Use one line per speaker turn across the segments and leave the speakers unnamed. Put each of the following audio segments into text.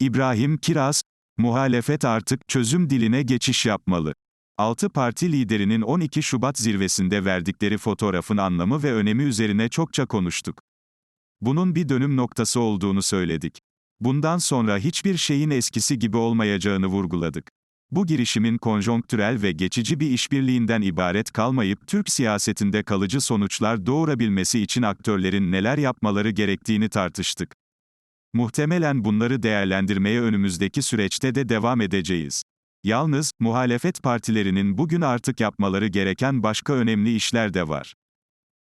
İbrahim Kiraz, muhalefet artık çözüm diline geçiş yapmalı. 6 parti liderinin 12 Şubat zirvesinde verdikleri fotoğrafın anlamı ve önemi üzerine çokça konuştuk. Bunun bir dönüm noktası olduğunu söyledik. Bundan sonra hiçbir şeyin eskisi gibi olmayacağını vurguladık. Bu girişimin konjonktürel ve geçici bir işbirliğinden ibaret kalmayıp Türk siyasetinde kalıcı sonuçlar doğurabilmesi için aktörlerin neler yapmaları gerektiğini tartıştık. Muhtemelen bunları değerlendirmeye önümüzdeki süreçte de devam edeceğiz. Yalnız, muhalefet partilerinin bugün artık yapmaları gereken başka önemli işler de var.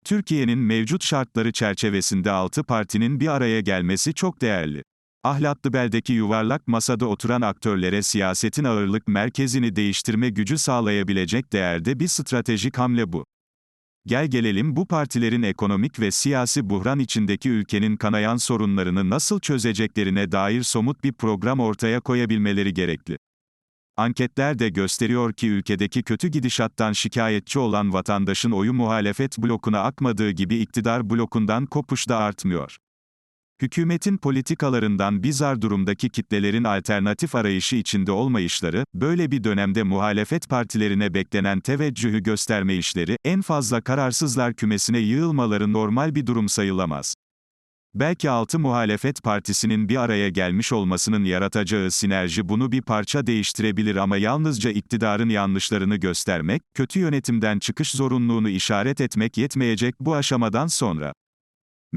Türkiye'nin mevcut şartları çerçevesinde altı partinin bir araya gelmesi çok değerli. Ahlatlıbel'deki yuvarlak masada oturan aktörlere siyasetin ağırlık merkezini değiştirme gücü sağlayabilecek değerde bir stratejik hamle bu. Gel gelelim bu partilerin ekonomik ve siyasi buhran içindeki ülkenin kanayan sorunlarını nasıl çözeceklerine dair somut bir program ortaya koyabilmeleri gerekli. Anketler de gösteriyor ki ülkedeki kötü gidişattan şikayetçi olan vatandaşın oyu muhalefet blokuna akmadığı gibi iktidar blokundan kopuş da artmıyor. Hükümetin politikalarından bizar durumdaki kitlelerin alternatif arayışı içinde olmayışları, böyle bir dönemde muhalefet partilerine beklenen teveccühü gösterme işleri, en fazla kararsızlar kümesine yığılmaları normal bir durum sayılamaz. Belki altı muhalefet partisinin bir araya gelmiş olmasının yaratacağı sinerji bunu bir parça değiştirebilir ama yalnızca iktidarın yanlışlarını göstermek, kötü yönetimden çıkış zorunluluğunu işaret etmek yetmeyecek bu aşamadan sonra.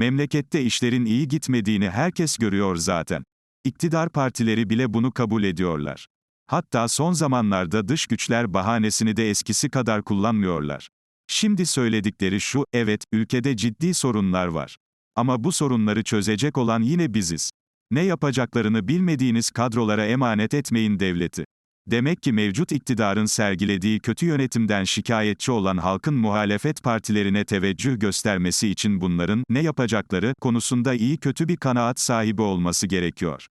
Memlekette işlerin iyi gitmediğini herkes görüyor zaten. İktidar partileri bile bunu kabul ediyorlar. Hatta son zamanlarda dış güçler bahanesini de eskisi kadar kullanmıyorlar. Şimdi söyledikleri şu, evet, ülkede ciddi sorunlar var. Ama bu sorunları çözecek olan yine biziz. Ne yapacaklarını bilmediğiniz kadrolara emanet etmeyin devleti. Demek ki mevcut iktidarın sergilediği kötü yönetimden şikayetçi olan halkın muhalefet partilerine teveccüh göstermesi için bunların ne yapacakları konusunda iyi kötü bir kanaat sahibi olması gerekiyor.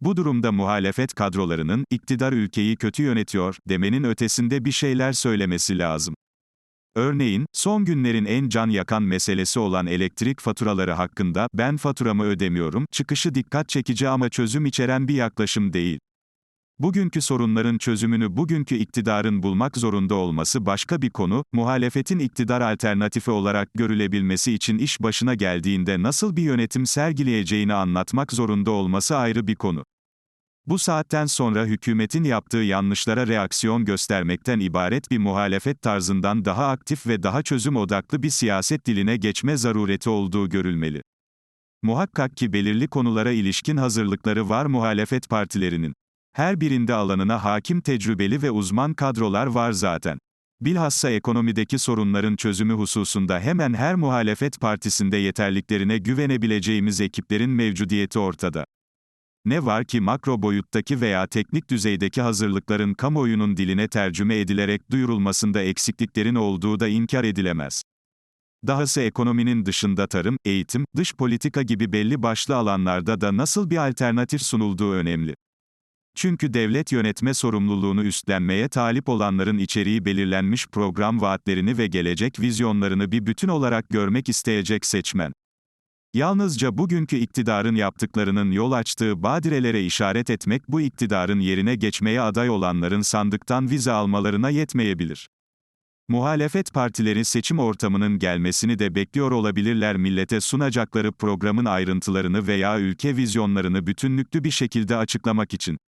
Bu durumda muhalefet kadrolarının iktidar ülkeyi kötü yönetiyor demenin ötesinde bir şeyler söylemesi lazım. Örneğin, son günlerin en can yakan meselesi olan elektrik faturaları hakkında ben faturamı ödemiyorum çıkışı dikkat çekici ama çözüm içeren bir yaklaşım değil. Bugünkü sorunların çözümünü bugünkü iktidarın bulmak zorunda olması başka bir konu, muhalefetin iktidar alternatifi olarak görülebilmesi için iş başına geldiğinde nasıl bir yönetim sergileyeceğini anlatmak zorunda olması ayrı bir konu. Bu saatten sonra hükümetin yaptığı yanlışlara reaksiyon göstermekten ibaret bir muhalefet tarzından daha aktif ve daha çözüm odaklı bir siyaset diline geçme zarureti olduğu görülmeli. Muhakkak ki belirli konulara ilişkin hazırlıkları var muhalefet partilerinin. Her birinde alanına hakim tecrübeli ve uzman kadrolar var zaten. Bilhassa ekonomideki sorunların çözümü hususunda hemen her muhalefet partisinde yeterliklerine güvenebileceğimiz ekiplerin mevcudiyeti ortada. Ne var ki makro boyuttaki veya teknik düzeydeki hazırlıkların kamuoyunun diline tercüme edilerek duyurulmasında eksikliklerin olduğu da inkar edilemez. Dahası ekonominin dışında tarım, eğitim, dış politika gibi belli başlı alanlarda da nasıl bir alternatif sunulduğu önemli. Çünkü devlet yönetme sorumluluğunu üstlenmeye talip olanların içeriği belirlenmiş program vaatlerini ve gelecek vizyonlarını bir bütün olarak görmek isteyecek seçmen. Yalnızca bugünkü iktidarın yaptıklarının yol açtığı badirelere işaret etmek bu iktidarın yerine geçmeye aday olanların sandıktan vize almalarına yetmeyebilir. Muhalefet partileri seçim ortamının gelmesini de bekliyor olabilirler millete sunacakları programın ayrıntılarını veya ülke vizyonlarını bütünlüklü bir şekilde açıklamak için.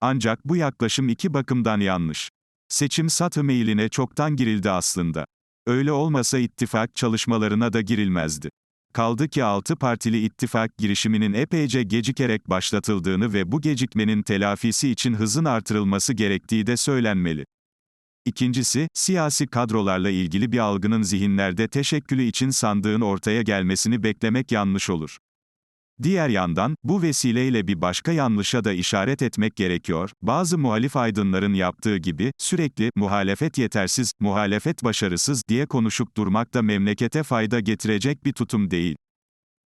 Ancak bu yaklaşım iki bakımdan yanlış. Seçim satı meyline çoktan girildi aslında. Öyle olmasa ittifak çalışmalarına da girilmezdi. Kaldı ki altı partili ittifak girişiminin epeyce gecikerek başlatıldığını ve bu gecikmenin telafisi için hızın artırılması gerektiği de söylenmeli. İkincisi, siyasi kadrolarla ilgili bir algının zihinlerde teşekkülü için sandığın ortaya gelmesini beklemek yanlış olur. Diğer yandan, bu vesileyle bir başka yanlışa da işaret etmek gerekiyor. Bazı muhalif aydınların yaptığı gibi, sürekli, muhalefet yetersiz, muhalefet başarısız diye konuşup durmak da memlekete fayda getirecek bir tutum değil.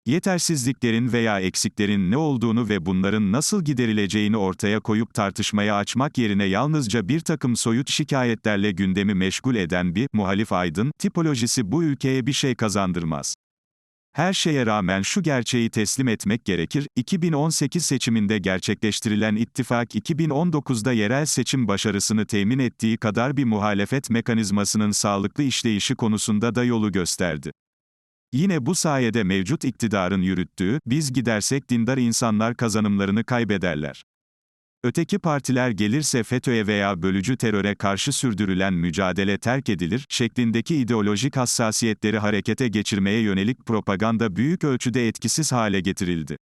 Yetersizliklerin veya eksiklerin ne olduğunu ve bunların nasıl giderileceğini ortaya koyup tartışmaya açmak yerine yalnızca bir takım soyut şikayetlerle gündemi meşgul eden bir muhalif aydın tipolojisi bu ülkeye bir şey kazandırmaz. Her şeye rağmen şu gerçeği teslim etmek gerekir, 2018 seçiminde gerçekleştirilen ittifak 2019'da yerel seçim başarısını temin ettiği kadar bir muhalefet mekanizmasının sağlıklı işleyişi konusunda da yolu gösterdi. Yine bu sayede mevcut iktidarın yürüttüğü, biz gidersek dindar insanlar kazanımlarını kaybederler. Öteki partiler gelirse FETÖ'ye veya bölücü teröre karşı sürdürülen mücadele terk edilir, şeklindeki ideolojik hassasiyetleri harekete geçirmeye yönelik propaganda büyük ölçüde etkisiz hale getirildi.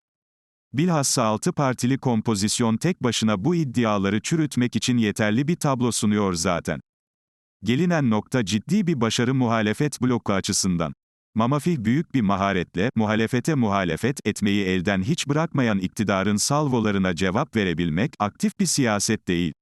Bilhassa altı partili kompozisyon tek başına bu iddiaları çürütmek için yeterli bir tablo sunuyor zaten. Gelinen nokta ciddi bir başarı muhalefet bloku açısından. Mamafih büyük bir maharetle, muhalefete muhalefet etmeyi elden hiç bırakmayan iktidarın salvolarına cevap verebilmek, aktif bir siyaset değil.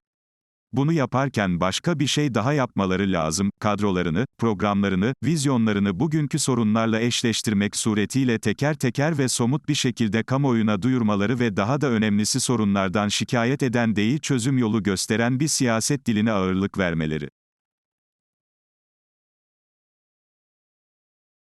Bunu yaparken başka bir şey daha yapmaları lazım, kadrolarını, programlarını, vizyonlarını bugünkü sorunlarla eşleştirmek suretiyle teker teker ve somut bir şekilde kamuoyuna duyurmaları ve daha da önemlisi sorunlardan şikayet eden değil çözüm yolu gösteren bir siyaset diline ağırlık vermeleri.